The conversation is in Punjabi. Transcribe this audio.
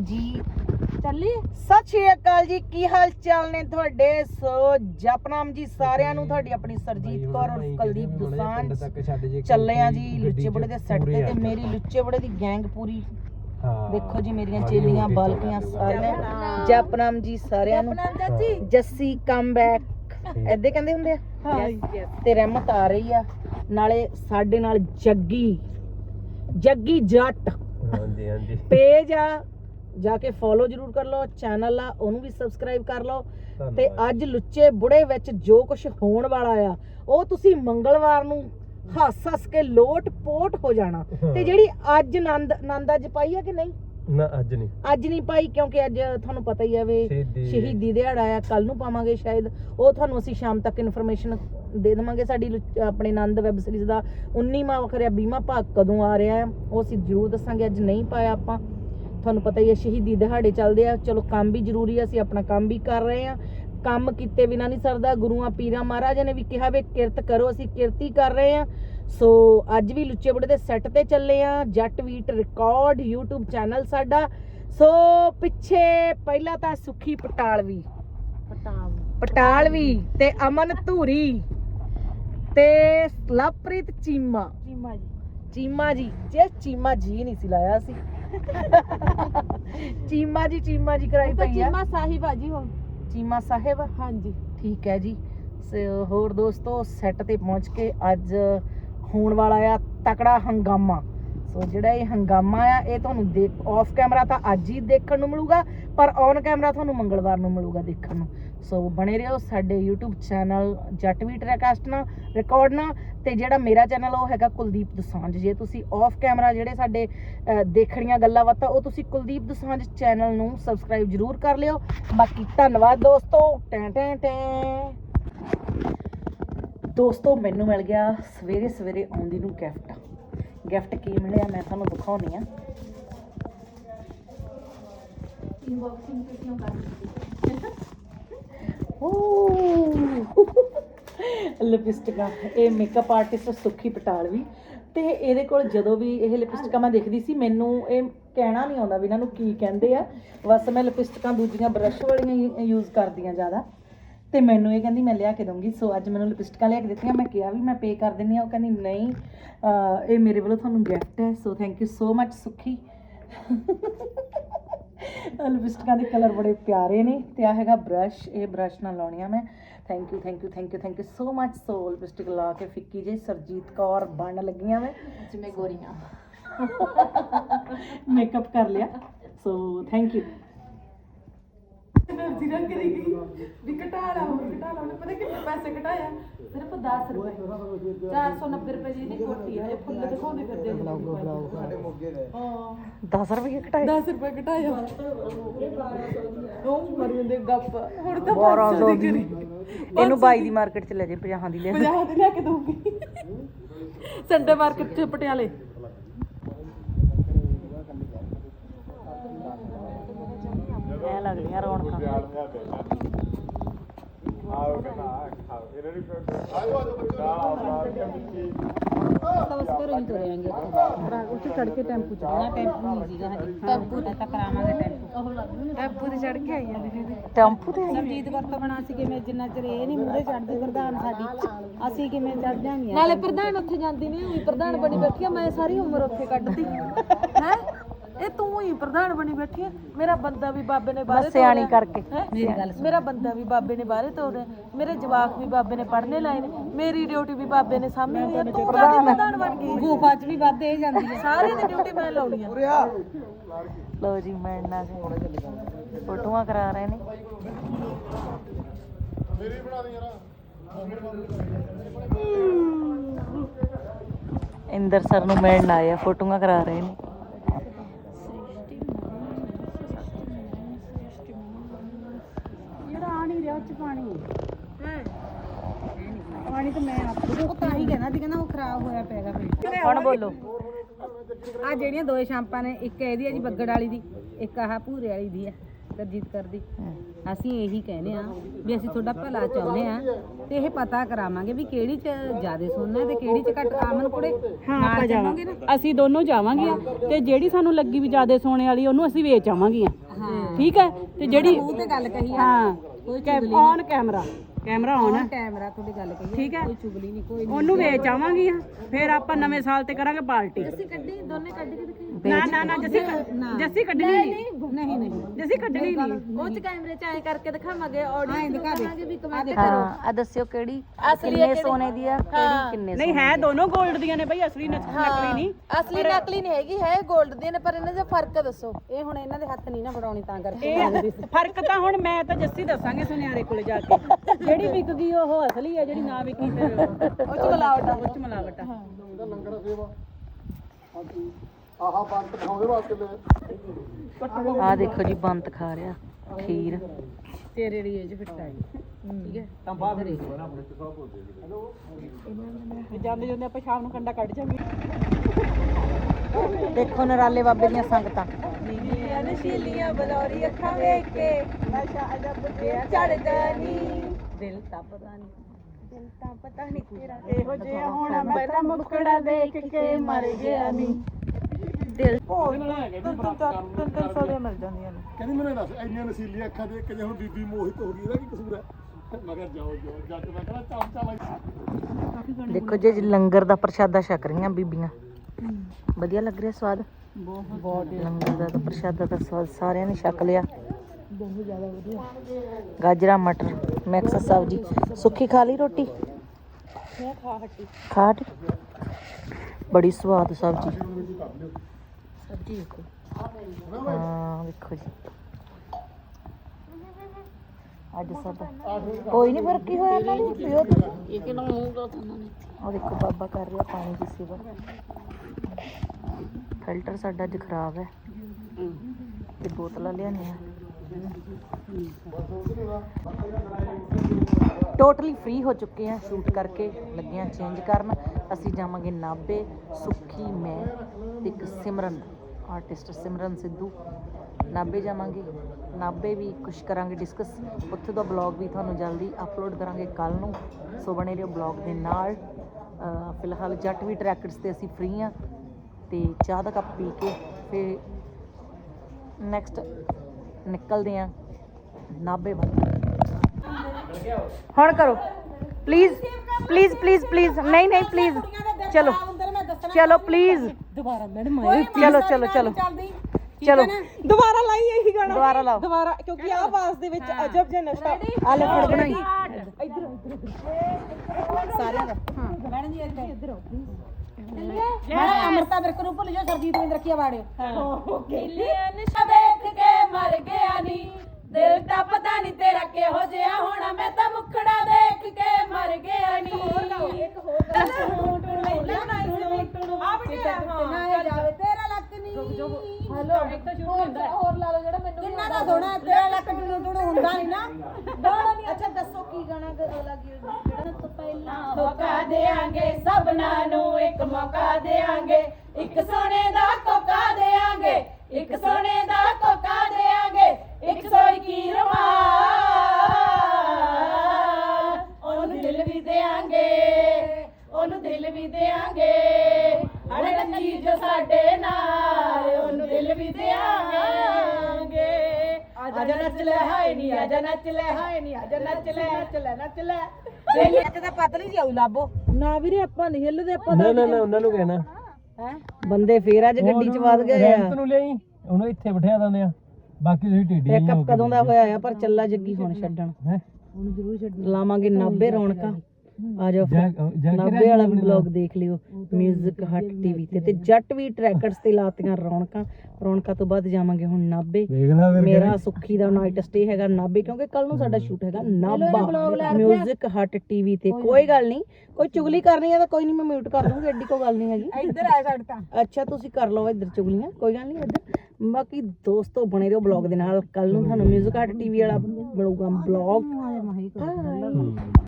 ਜੀ ਚੱਲੀ ਸਤਿ ਸ਼੍ਰੀ ਅਕਾਲ ਜੀ ਕੀ ਹਾਲ ਚਾਲ ਨੇ ਤੁਹਾਡੇ? ਸੋ ਜਪਨਾਮ ਜੀ ਸਾਰਿਆਂ ਨੂੰ ਤੁਹਾਡੀ ਆਪਣੀ ਸਰਜੀਤ ਕੌਰ ਔਰ ਕੁਲਦੀਪ ਦੁਸਾਂਝ। ਚੱਲੇ ਆ ਜੀ ਲੁੱਚੇ ਬੜੇ ਦੇ ਸੈੱਟ ਤੇ ਤੇ ਮੇਰੀ ਲੁੱਚੇ ਬੜੇ ਦੀ ਗੈਂਗ ਪੂਰੀ। ਦੇਖੋ ਜੀ ਮੇਰੀਆਂ ਚੇਲੀਆਂ ਬਾਲਕੀਆਂ ਸਾਰੀਆਂ। ਜਪਨਾਮ। ਜੀ ਸਾਰਿਆਂ ਨੂੰ। ਜੱਸੀ ਕਮ ਬੈਕ ਐਦੇ ਕਹਿੰਦੇ ਹੁੰਦੇ ਆ? ਤੇ ਰਹਿਮਤ ਆ ਰਹੀ ਆ। ਨਾਲੇ ਸਾਡੇ ਨਾਲ ਜੱਗੀ। ਜੱਗੀ ਜੱਟ। ਹਾਂਜੀ ਹਾਂਜੀ। ਪੇਜ ਆ। ਜਾ ਕੇ ਫੋਲੋ ਜਰੂਰ ਕਰ ਲਓ ਚੈਨਲ ਆ ਉਹਨੂੰ ਵੀ ਸਬਸਕ੍ਰਾਈਬ ਕਰ ਲਓ। ਤੇ ਅੱਜ ਲੁੱਚੇ ਬੁੜੇ ਵਿੱਚ ਜੋ ਕੁਝ ਹੋਣ ਵਾਲਾ ਆ ਉਹ ਤੁਸੀਂ ਮੰਗਲਵਾਰ ਨੂੰ ਹੱਸ ਹੱਸ ਕੇ ਲੋਟ ਪੋਟ ਹੋ ਜਾਣਾ। ਤੇ ਜਿਹੜੀ ਅੱਜ ਆਨੰਦ ਆਨੰਦ ਅੱਜ ਪਾਈ ਆ ਕਿ ਨਹੀਂ? ਨਾ ਅੱਜ ਨਹੀਂ। ਅੱਜ ਨਹੀਂ ਪਾਈ ਕਿਉਂਕਿ ਅੱਜ ਤੁਹਾਨੂੰ ਪਤਾ ਹੀ ਆ ਵੀ ਸ਼ਹੀਦੀ। ਦਿਹਾੜਾ ਆ ਕੱਲ ਨੂੰ ਪਾਵਾਂਗੇ ਸ਼ਾਇਦ। ਉਹ ਤੁਹਾਨੂੰ ਅਸੀਂ ਸ਼ਾਮ ਤੱਕ ਇਨਫੋਰਮੇਸ਼ਨ ਦੇ ਦੇਵਾਂਗੇ। ਸਾਡੀ ਆਪਣੇ ਆਨੰਦ ਵੈਬ ਸੀਰੀਜ਼ ਦਾ 19ਵਾਂ ਵਖਰਿਆ 20ਵਾਂ ਭਾਗ ਕਦੋਂ ਆ ਰਿਹਾ ਹੈ ਉਹ ਅਸੀਂ ਜ਼ਰੂਰ ਦੱਸਾਂਗੇ। ਅੱਜ ਨਹੀਂ ਪਾਇਆ ਆਪਾਂ। ਤੁਹਾਨੂੰ ਪਤਾ ਹੀ ਹੈ ਸ਼ਹੀਦੀ ਦਿਹਾੜੇ ਚੱਲਦੇ ਆ। ਚਲੋ ਕੰਮ ਵੀ ਜ਼ਰੂਰੀ ਆ ਅਸੀਂ ਆਪਣਾ ਕੰਮ ਵੀ ਕਰ ਰਹੇ ਆ। ਕੰਮ ਕੀਤੇ ਬਿਨਾ ਨਹੀਂ ਸਰਦਾ। ਗੁਰੂਆਂ ਪੀਰਾਂ ਮਹਾਰਾਜਾਂ ਨੇ ਵੀ ਕਿਹਾ ਵੀ ਕਿਰਤ ਕਰੋ ਅਸੀਂ ਕਿਰਤੀ ਕਰ ਰਹੇ ਆ। ਸੋ ਅੱਜ ਵੀ ਲੁੱਚੇ ਬੜੇ ਦੇ ਸੈੱਟ ਤੇ ਚੱਲੇ ਆ। ਜੱਟ ਵੀਟ ਰਿਕਾਰਡ YouTube ਚੈਨਲ ਸਾਡਾ। ਸੋ ਪਿੱਛੇ ਪਹਿਲਾਂ ਤਾਂ ਸੁਖੀ ਪਟਾਲਵੀ। ਪਟਾਲਵੀ ਤੇ ਅਮਨ ਧੂਰੀ ਤੇ ਲਵਪ੍ਰੀਤ ਚੀਮਾ। ਚੀਮਾ ਜੀ। ਚੀਮਾ ਜੀ। ਜੇ ਚੀਮਾ ਜੀ ਨਹੀਂ ਸੀ ਲਾਇਆ ਸੀ ਚੀਮਾ ਜੀ ਚੀਮਾ ਜੀ ਕਰਾਈ ਪਈ ਆ। ਚੀਮਾ ਸਾਹਿਬ ਆ ਜੀ ਹੁਣ। ਚੀਮਾ ਸਾਹਿਬ? ਹਾਂਜੀ। ਠੀਕ ਹੈ ਜੀ। ਸੋ ਹੋਰ ਦੋਸਤੋ ਸੈੱਟ ਤੇ ਪਹੁੰਚ ਕੇ ਅੱਜ ਹੋਣ ਵਾਲਾ ਆ ਤਕੜਾ ਹੰਗਾਮਾ। ਸੋ ਜਿਹੜਾ ਇਹ ਹੰਗਾਮਾ ਆ ਇਹ ਤੁਹਾਨੂੰ ਦੇਖ ਆਫ ਕੈਮਰਾ ਤਾਂ ਅੱਜ ਹੀ ਦੇਖਣ ਨੂੰ ਮਿਲੂਗਾ। ਪਰ ਔਨ ਕੈਮਰਾ ਤੁਹਾਨੂੰ ਮੰਗਲਵਾਰ ਨੂੰ ਮਿਲੂਗਾ ਦੇਖਣ ਨੂੰ। ਸੋ ਬਣੇ ਰਹੋ ਸਾਡੇ YouTube ਚੈਨਲ ਜੱਟ ਵੀ ਟ੍ਰੈਕਾਸਟ ਨਾਲ ਰਿਕਾਰਡ ਨਾਲ ਤੇ ਜਿਹੜਾ ਮੇਰਾ ਚੈਨਲ ਉਹ ਹੈਗਾ ਕੁਲਦੀਪ ਦਸਾਂਝ। ਜੇ ਤੁਸੀਂ ਆਫ ਕੈਮਰਾ ਜਿਹੜੇ ਸਾਡੇ ਦੇਖਣੀਆਂ ਗੱਲਾਂ ਬਾਤਾਂ, ਉਹ ਤੁਸੀਂ ਕੁਲਦੀਪ ਦਸਾਂਝ ਚੈਨਲ ਨੂੰ ਸਬਸਕ੍ਰਾਈਬ ਜਰੂਰ ਕਰ ਲਿਓ। ਬਾਕੀ ਧੰਨਵਾਦ ਦੋਸਤੋ। ਟੈਂ ਟੈਂ ਟੈਂ। ਦੋਸਤੋ, ਮੈਨੂੰ ਮਿਲ ਗਿਆ ਸਵੇਰੇ ਸਵੇਰੇ ਆਉਂਦੀ ਨੂੰ ਗਿਫਟ ਗਿਫਟ ਕੀ ਮਿਲਿਆ? ਮੈਂ ਤੁਹਾਨੂੰ ਦਿਖਾਉਣੀ ਆ ਇਨਬਾਕਸਿੰਗ ਤੇ ਕਿਉਂ ਕਰ ਲਿਪਸਟਿਕਾਂ ਇਹ ਮੇਕਅਪ ਆਰਟਿਸਟ ਸੁਖੀ ਪਟਾਲਵੀ। ਤੇ ਇਹਦੇ ਕੋਲ ਜਦੋਂ ਵੀ ਇਹ ਲਿਪਸਟਿਕਾਂ ਮੈਂ ਦੇਖਦੀ ਸੀ, ਮੈਨੂੰ ਇਹ ਕਹਿਣਾ ਨਹੀਂ ਆਉਂਦਾ ਵੀ ਇਹਨਾਂ ਨੂੰ ਕੀ ਕਹਿੰਦੇ ਆ। ਬਸ ਮੈਂ ਲਿਪਸਟਿਕਾਂ ਦੂਜੀਆਂ ਬ੍ਰਸ਼ ਵਾਲੀਆਂ ਯੂਜ਼ ਕਰਦੀਆਂ ਜ਼ਿਆਦਾ। ਤੇ ਮੈਨੂੰ ਇਹ ਕਹਿੰਦੀ, ਮੈਂ ਲਿਆ ਕੇ ਦਊਂਗੀ। ਸੋ ਅੱਜ ਮੈਨੂੰ ਲਿਪਸਟਿਕਾਂ ਲਿਆ ਕੇ ਦਿੱਤੀਆਂ। ਮੈਂ ਕਿਹਾ ਵੀ ਮੈਂ ਪੇ ਕਰ ਦਿੰਨੀ ਆ ਉਹ ਕਹਿੰਦੀ, ਨਹੀਂ ਇਹ ਮੇਰੇ ਵੱਲੋਂ ਤੁਹਾਨੂੰ ਗਿਫਟ ਹੈ। ਸੋ ਥੈਂਕ ਯੂ ਸੋ ਮੱਚ ਸੁਖੀ। ਲਿਪਸਟਿਕਾਂ ਦੇ ਕਲਰ ਬੜੇ ਪਿਆਰੇ ਨੇ ਤੇ ਆ ਹੈਗਾ ਬ੍ਰਸ਼ ਇਹ ਬ੍ਰਸ਼ ਨਾਲ ਲਾਉਣੀਆਂ ਮੈਂ। Thank you thank you thank you thank you so much so lipstick ਲਾ ਕੇ ਫਿੱਕੀ ਜਿਹੀ ਸਰਜੀਤ ਕੌਰ ਬਣ ਲੱਗੀਆਂ ਮੈਂ। ਜਿਵੇਂ ਗੋਰੀਆਂ। ਮੇਕਅਪ ਕਰ ਲਿਆ। ਸੋ ਥੈਂਕ ਯੂ ਨਰਜੀ ਰੱਖ ਰਹੀ ਗਈ ਵੀ ਘਟਾ ਲਾ ਹੋਰ ਘਟਾ ਲਾ ਉਹਨੇ ਪਤਾ ਕਿੰਨੇ ਪੈਸੇ ਘਟਾਇਆ ਸਿਰਫ 10 ਰੁਪਏ। 490 ਰੁਪਏ ਦੀ ਇਹਦੀ ਕੋਟੀ ਹੈ ਫੁੱਲ ਦਿਖਾਉਂਦੇ ਫਿਰਦੇ ਹਾਂ। 10 ਰੁਪਏ ਘਟਾਏ? 10 ਰੁਪਏ ਘਟਾਇਆ ਉਹ ਮਰ ਜਾਂਦੇ ਗੱਪ। ਹੁਣ ਤਾਂ 1200 ਦੀ ਇਹਨੂੰ ਬਾਈ ਦੀ। ਮਾਰਕੀਟ ਚ ਲੈ ਜੇ 50 ਦੀ ਲੈ 50 ਦੀ ਲੈ ਕੇ ਦਊਂਗੀ। ਸੰਡੇ ਮਾਰਕੀਟ ਚ ਪਟਿਆਲੇ। ਐ ਲੱਗਦੀਆਂ ਰੌਣਕਾਂ। ਬਸ ਘਰੋਂ ਹੀ ਤੁਰੇ ਆਂਗੇ। ਉੱਥੇ ਚੜ ਕੇ ਟੈਂਪੂ ਚੜਨਾ ਟੈਂਪੂ ਨਹੀਂ ਸੀਗਾ ਹਜੇ। ਟੈਂਪੂ ਤੇ ਤਾਂ ਕਰਾਵਾਂਗੇ ਟੈਂਪੂ। ਟੈਂਪੂ ਤੇ ਚੜ ਕੇ ਆਈ ਜਾਂਦੀ ਦੀਦੀ ਟੈਂਪੂ ਤੇ ਸਰਜੀਤ ਵਰਤੋਂ ਬਣਾ ਸੀ ਕਿਵੇਂ ਜਿੰਨਾ ਚਿਰ ਇਹ ਨਹੀਂ ਮੂਰੇ ਚੜਦੀ ਪ੍ਰਧਾਨ ਸਾਡੀ ਅਸੀਂ ਕਿਵੇਂ ਚੜ ਜਾਾਂਗੇ ਨਾਲੇ ਪ੍ਰਧਾਨ ਉੱਥੇ ਜਾਂਦੀ ਨਹੀਂ ਹੋਈ ਪ੍ਰਧਾਨ ਬਣੀ ਬੈਠੀ ਆ। ਮੈਂ ਸਾਰੀ ਉਮਰ ਉੱਥੇ ਕੱਢਤੀ। ਹੈ? ਇਹ ਤੂੰ ਹੀ ਪ੍ਰਧਾਨ ਬਣੀ ਬੈਠੀ ਆ। ਮੇਰਾ ਬੰਦਾ ਵੀ ਬਾਬੇ ਨੇ ਬਾਹਰੇ ਬਸ ਸਿਆਣੀ ਕਰਕੇ। ਮੇਰੀ ਗੱਲ ਮੇਰਾ ਬੰਦਾ ਵੀ ਬਾਬੇ ਨੇ ਬਾਹਰੇ ਤੋਰੇ ਮੇਰੇ ਜਵਾਕ ਵੀ ਬਾਬੇ ਨੇ ਪੜ੍ਹਨੇ ਲਾਏ ਨੇ। ਮੇਰੀ ਡਿਊਟੀ ਵੀ ਬਾਬੇ ਨੇ ਸਾਹਮਣੇ ਆ। ਤੂੰ ਕਾਹਦੀ ਪ੍ਰਧਾਨ ਬਣ ਗਈ? ਗੋਫਾ ਚ ਵੀ ਵੱਧ ਇਹ ਜਾਂਦੀ ਹੈ ਸਾਰੀ ਦੀ ਡਿਊਟੀ ਮੈਂ ਲਾਉਣੀ ਆ। ਲੋ ਜੀ ਮੈਂ ਦੇ ਫੋਟੋਆਂ ਕਰਾ ਰਹੇ ਨੇ। ਇੰਦਰ ਸਰ ਨੂੰ ਮਿਲਣ ਆਏ ਆ ਫੋਟੋਆਂ ਕਰਾ ਰਹੇ ਨੇ। ਪਾਣੀ। ਪਾਣੀ ਤਾਂ ਮੈਂ ਆਪੇ ਉਹ ਤਾਂ ਹੀ ਕਹਿੰਦਾ ਸੀ ਕਹਿੰਦਾ ਉਹ ਖਰਾਬ ਹੋਇਆ ਪਿਆਗਾ ਫਿਰ ਹੁਣ ਬੋਲੋ। ਆ ਜਿਹੜੀਆਂ ਦੋ ਸ਼ੈਂਪਾਂ ਨੇ ਇੱਕ ਇਹਦੀ ਹੈ ਜੀ ਬੱਗੜ ਵਾਲੀ ਦੀ ਇੱਕ ਆਹ ਭੂਰੇ ਵਾਲੀ ਦੀ ਹੈ ਕਰਜੀਤ ਕਰਦੀ ਅਸੀਂ ਇਹੀ ਕਹਿੰਦੇ ਆ ਵੀ ਅਸੀਂ ਤੁਹਾਡਾ ਭਲਾ ਚਾਹੁੰਦੇ ਆ ਤੇ ਇਹ ਪਤਾ ਕਰਾਵਾਂਗੇ ਵੀ ਕਿਹੜੀ ਚ ਜ਼ਿਆਦਾ ਸੋਨਾ ਤੇ ਕਿਹੜੀ ਚ ਘੱਟ। ਆਮਨ ਕੋਲੇ ਹਾਂ ਨਾਲ ਆਪਾਂ ਚੱਲੋਗੇ ਨਾ? ਜਾਵਾਂਗੇ ਅਸੀਂ ਦੋਨੋਂ ਜਾਵਾਂਗੀਆਂ ਤੇ ਜਿਹੜੀ ਸਾਨੂੰ ਲੱਗੀ ਵੀ ਜਿਆਦੇ ਸੋਨੇ ਵਾਲੀ ਉਹਨੂੰ ਅਸੀਂ ਵੇਚ ਆਵਾਂਗੀਆਂ। ਠੀਕ ਹੈ? ਤੇ ਜਿਹੜੀ ਮੂੰਹ ਤੇ ਗੱਲ ਕਹੀ ਆ। ਹਾਂ। ਔਨ ਕੈਮਰਾ ਕੈਮਰਾ ਔਨ ਹੈ। ਕੈਮਰਾ ਤੁਹਾਡੀ ਗੱਲ ਕਹੀ ਠੀਕ ਹੈ। ਕੋਈ ਚੁਗਲੀ ਨਹੀਂ ਕੋਈ ਉਹਨੂੰ ਵੇਚ ਆਵਾਂਗੀਆਂ ਫਿਰ ਆਪਾਂ ਨਵੇਂ ਸਾਲ ਤੇ ਕਰਾਂਗੇ ਪਾਰਟੀ। ਅਸੀਂ ਕੱਢੀ ਦੋਨੇ ਕੱਢ ਕੇ ਦਿਖਾਈ। ਨਾ ਨਾ ਨਾ ਜੱਸੀ ਜੱਸੀ ਕੱਢਣੀ ਨਹੀਂ ਨਹੀਂ। ਨਹੀਂ ਜੱਸੀ ਕੱਢਣੀ ਨਹੀਂ। ਉਹ ਚ ਕੈਮਰੇ ਚ ਐ ਕਰਕੇ ਦਿਖਾਵਾਂਗੇ ਆਡੀਓ ਦਿਖਾਵਾਂਗੇ ਵੀ ਕਮੈਂਟ ਹਾਂ ਆ ਦੱਸਿਓ ਕਿਹੜੀ ਕਿੰਨੇ ਸੋਨੇ ਦੀ ਆ ਕਿਹੜੀ ਕਿੰਨੇ ਨਹੀਂ ਹੈ ਦੋਨੋਂ 골ਡ ਦੀਆਂ ਨੇ ਬਈ ਅਸਲੀ ਨਕ- ਨਕਲੀ ਨਹੀਂ। ਅਸਲੀ ਨਕਲੀ ਨਹੀਂ ਹੈਗੀ ਹੈ 골ਡ ਦੀ ਨੇ ਪਰ ਇਹਨਾਂ ਦਾ ਫ਼ਰਕ ਦੱਸੋ। ਇਹ ਹੁਣ ਇਹਨਾਂ ਦੇ ਹੱਥ ਨਹੀਂ ਨਾ ਫੜਾਉਣੀ ਤਾਂ ਕਰਕੇ ਇਹ ਫ਼ਰਕ ਤਾਂ ਹੁਣ ਮੈਂ ਤਾਂ ਜੱਸੀ ਦੱਸਾਂਗੇ ਸੁਨਿਆਰੇ ਕੋਲੇ ਜਾ ਕੇ। ਜਿਹੜੀ ਵਿਕ ਗਈ ਉਹ ਅਸਲੀ ਹੈ ਜਿਹੜੀ ਨਾ ਵਿਕੀ ਫਿਰ ਉਹ ਚ ਮਿਲਾਵਟ ਆ। ਉਹ ਚ ਮਿਲਾਵਟ ਆ ਆ ਦੇਖੋ ਜੀ ਬੰਤ ਖਾ ਰਿਹਾ ਖੀਰ। ਤੇਰੇ ਲਈ ਏਜ ਫਿੱਟ ਆਈ ਠੀਕ ਹੈ? ਜਾਂਦੇ ਜਾਂਦੇ ਆਪਾਂ ਸ਼ਾਮ ਨੂੰ ਕੰਡਾ ਕੱਢ ਜਾਵਾਂਗੇ ਦੇਖੋ ਨਰਾਲੇ ਬਾਬੇ ਦੀਆਂ ਸੰਗਤਾਂ। ਨਸ਼ੀਲੀਆਂ ਬਲੌਰੀ ਅੱਖਾਂ ਵੇਖ ਕੇ ਨਸ਼ਾ ਅਜਬ ਜਿਹਾ ਚੜਦਾ ਨਹੀਂ ਦਿਲ ਤਾਂ ਪਤਾ ਨਹੀਂ ਦਿਲ ਤਾਂ ਪਤਾ ਨਹੀਂ ਤੇਰਾ। ਇਹੋ ਜਿਹਾ ਹੋਣਾ ਮੈਂ ਤਾਂ ਮੁਖੜਾ ਦੇਖ ਕੇ ਮਰ ਗਿਆ ਨਹੀਂ ਕਹਿੰਦੀ ਮੈਨੂੰ ਦੱਸ ਇੰਨੀਆਂ ਨਸੀਲੀਆਂ ਅੱਖਾਂ ਦੇਖ ਕੇ ਜੇ ਹੁਣ ਬੀਬੀ ਮੋਹਿਤ ਹੋ ਗਈ ਇਹਦਾ ਕੀ ਕਸੂਰ ਹੈ? ਮਗਰ ਜਾਓ ਜਾਓ ਜੱਟ ਮੈਂ ਕਹਿੰਦਾ ਚਾਮ ਚਾਮ ਦੇਖੋ ਜੀ ਅੱਜ ਲੰਗਰ ਦਾ ਪ੍ਰਸ਼ਾਦਾ ਛਕ ਰਹੀਆਂ ਬੀਬੀਆਂ। ਵਧੀਆ ਲੱਗ ਰਿਹਾ ਸਵਾਦ? ਬਹੁਤ ਲੰਗਰ ਦਾ ਤਾਂ ਪ੍ਰਸ਼ਾਦਾ ਦਾ ਸਵਾਦ ਸਾਰਿਆਂ ਨੇ ਛਕ ਲਿਆ। ਬਹੁਤ ਜ਼ਿਆਦਾ ਵਧੀਆ। ਗਾਜਰਾ ਮਟਰ ਮਿਕਸ ਸਬਜ਼ੀ ਸੁੱਕੀ ਖਾ ਲਈ ਰੋਟੀ? ਖਾ ਹਟੀ। ਬੜੀ ਸਵਾਦ ਸਬਜ਼ੀ। ਸਬਜ਼ੀ ਦੇਖੋ ਹਾਂ ਦੇਖੋ ਜੀ। ਅੱਜ ਸਭ ਕੋਈ ਨਹੀਂ ਫ਼ਰਕ ਕੀ ਹੋਇਆ ਇਹਨਾਂ ਨੂੰ ਪਿਓ ਇਹ ਕਿਹਨਾਂ ਮੂੰਹ ਦਾ ਉਹ ਦੇਖੋ ਬਾਬਾ ਕਰ ਰਿਹਾ ਪਾਣੀ ਦੀ ਸੇਵਾ। ਫਿਲਟਰ ਸਾਡਾ ਅੱਜ ਖਰਾਬ ਹੈ। ਤੇ ਬੋਤਲਾਂ ਲਿਆਉਣੀਆਂ। ਟੋਟਲੀ ਫ੍ਰੀ ਹੋ ਚੁੱਕੇ ਆ ਸ਼ੂਟ ਕਰਕੇ ਲੱਗੇ ਆ ਚੇਂਜ ਕਰਨ। ਅਸੀਂ ਜਾਵਾਂਗੇ ਨਾਬੇ ਸੁੱਖੀ, ਮੈਂ ਤੇ ਇੱਕ ਸਿਮਰਨ ਆਰਟਿਸਟ ਸਿਮਰਨ ਸਿੱਧੂ। ਨਾਬੇ ਜਾਵਾਂਗੇ। ਨਾਬੇ ਵੀ ਕੁਝ ਕਰਾਂਗੇ ਡਿਸਕਸ ਉੱਥੇ ਦਾ ਬਲੌਗ ਵੀ ਤੁਹਾਨੂੰ ਜਲਦੀ ਅਪਲੋਡ ਕਰਾਂਗੇ ਕੱਲ ਨੂੰ। ਸੋ ਬਣੇ ਰਹੋ ਬਲੌਗ ਦੇ ਨਾਲ। ਫਿਲਹਾਲ ਜੱਟ ਵੀ ਟਰੈਕਟਸ ਤੇ ਅਸੀਂ ਫ੍ਰੀ ਆ ਤੇ ਚਾਹ ਦਾ ਕੱਪ ਪੀ ਕੇ ਫਿਰ ਨੈਕਸਟ ਨਿਕਲਦੇ ਆ ਨਾਬੇ ਵੱਲ। ਹੁਣ ਕਰੋ। ਪਲੀਜ਼ ਪਲੀਜ਼ ਪਲੀਜ਼ ਪਲੀਜ਼ ਨਹੀਂ ਨਹੀਂ ਪਲੀਜ਼ ਚਲੋ। ਚਲੋ ਪਲੀਜ਼ ਦੁਬਾਰਾ ਮੈਡਮ ਚਲੋ ਚਲੋ। ਚਲੋ। ਚਲੋ ਦੁਬਾਰਾ ਲਾਈ ਇਹੀ ਗਾਣਾ। ਦੁਬਾਰਾ ਲਾਓ। ਦੁਬਾਰਾ ਕਿਉਂਕਿ ਆਹ ਆਵਾਜ਼ ਦੇ ਵਿੱਚ ਅਜਬ ਜਿਹਾ ਨਸ਼ਾ। ਆ ਲੈ ਫੜ ਬਣਾਈ। ਮੈਡਮ ਜੀ ਇੱਥੇ ਇੱਧਰ ਆਓ ਮੈਂ ਅਮਰਤਾ ਬਿਰਕ ਨੂੰ ਭੁੱਲ ਜਾ ਸਰਜੀਤ ਨੂੰ ਰੱਖਿਆ ਵਾੜਿਓ ਗਿੱਲੀਆਂ ਨਿਸ਼ਾ ਦੇਖ ਕੇ ਮਰ ਗਿਆ ਨੀ। ਦਿਲ ਦਾ ਪਤਾ ਨਹੀਂ ਤੇਰਾ ਕਿਹੋ ਜਿਹਾ ਹੋਣਾ। ਮੈਂ ਤਾਂ ਮੁਖੜਾ ਦੇਖ ਕੇ ਮਰ ਗਿਆ ਨੀ। ਇੱਕ ਹੋਰ ਆ ਬਿਟਿਆ ਹਾਂ ਜਾਵੇ ਤੇਰਾ ਲੱਕ ਨੀ। ਹਲੋ। ਇੱਕ ਤਾਂ ਸ਼ੁਰੂ ਹੁੰਦਾ ਹੋਰ ਲਾ ਲਓ ਜਿਹੜਾ ਮੈਨੂੰ ਕਿੰਨਾ ਦਾ ਸੋਹਣਾ ਤੇਰਾ ਲੱਕ ਟੁਣੂ ਟੁਣੂ ਹੁੰਦਾ ਨਹੀਂ ਨਾ। ਗਾਣਾ ਨਹੀਂ ਅੱਛਾ ਦੱਸੋ ਕੀ ਗਾਣਾ ਲੱਗੀ ਜਿਹੜਾ ਤੋਂ ਪਹਿਲਾਂ ਧੋਖਾ ਦੇਾਂਗੇ ਸਭਨਾਂ ਨੂੰ ਇੱਕ ਮੌਕਾ ਦੇਾਂਗੇ ਇੱਕ ਸੋਨੇ ਦਾ ਆਜਾ ਨੱਚ ਲੈ ਹਾਏ ਨੀ ਆਜਾ ਨੱਚ ਲੈ ਹਾਏ ਨੀ ਆਜਾ ਨੱਚ ਲੈ ਨੱਚ ਲੈ ਨੱਚ ਲੈ। ਦਿਲ ਵਿੱਚ ਤਾਂ ਪਤਲੀ ਜਿਹੀ ਆਉ ਲਾਬੋ। ਨਾ ਵੀਰੇ ਆਪਾਂ ਨਹੀਂ ਹਿੱਲਦੇ ਆਪਾਂ ਨਾ ਨਾ ਨਾ ਉਹਨਾਂ ਨੂੰ ਕਹਿਣਾ। ਬੰਦੇ ਫੇਰ ਅੱਜ ਗੱਡੀ 'ਚ ਵੱਧ ਗਏ ਆ। ਰੈਂਤ ਨੂੰ ਲਈ ਉਹਨੂੰ ਇੱਥੇ ਬਿਠਾ ਦਿੰਦੇ ਆ। ਬਾਕੀ ਤੁਸੀਂ ਟੇਡੀ ਪਿਕਅਪ ਕਦੋਂ ਦਾ ਹੋਇਆ ਆ ਪਰ ਚੱਲਾ ਜੱਗੀ ਹੁਣ ਛੱਡਣ। ਹੈ? ਲਾਵਾਂਗੇ 90 ਰੌਣਕਾਂ। ਆ ਜਾਓ ਫਿਰ। 90 ਵਾਲਾ ਵਲੌਗ ਦੇਖ ਲਿਓ 뮤직 ਹਟ ਟੀਵੀ ਤੇ ਤੇ ਜੱਟ ਵੀ ਟਰੈਕਰਸ ਤੇ ਲਾਤੀਆਂ ਰੌਣਕਾਂ ਰੌਣਕਾਂ ਤੋਂ ਬਾਅਦ ਜਾਵਾਂਗੇ ਹੁਣ ਨਾਬੇ ਦੇਖ ਲੈ ਫਿਰ ਮੇਰਾ ਸੁੱਖੀ ਦਾ ਨਾਈਟ ਸਟੇ ਹੈਗਾ ਨਾਬੇ ਕਿਉਂਕਿ ਕੱਲ ਨੂੰ ਸਾਡਾ ਸ਼ੂਟ ਹੈਗਾ ਨਾਬਾ 뮤직 ਹਟ ਟੀਵੀ ਤੇ ਕੋਈ ਗੱਲ ਨਹੀਂ ਕੋਈ ਚੁਗਲੀ ਕਰਨੀ ਆ ਤਾਂ ਕੋਈ ਨਹੀਂ ਮੈਂ ਮਿਊਟ ਕਰ ਦੂੰਗੀ ਐਡੀ ਕੋਈ ਗੱਲ ਨਹੀਂ ਹੈਗੀ ਇੱਧਰ ਆ ਸਾਈਡ ਤਾਂ ਅੱਛਾ ਤੁਸੀਂ ਕਰ ਲਓ ਇੱਧਰ ਚੁਗਲੀਆਂ ਕੋਈ ਗੱਲ ਨਹੀਂ ਇੱਧਰ ਬਾਕੀ ਦੋਸਤੋ ਬਣੇ ਰਹੋ ਬਲੌਗ ਦੇ ਨਾਲ ਕੱਲ ਨੂੰ ਤੁਹਾਨੂੰ 뮤직 ਹਟ ਟੀਵੀ ਵਾਲਾ ਮਿਲੂਗਾ ਬਲੌਗ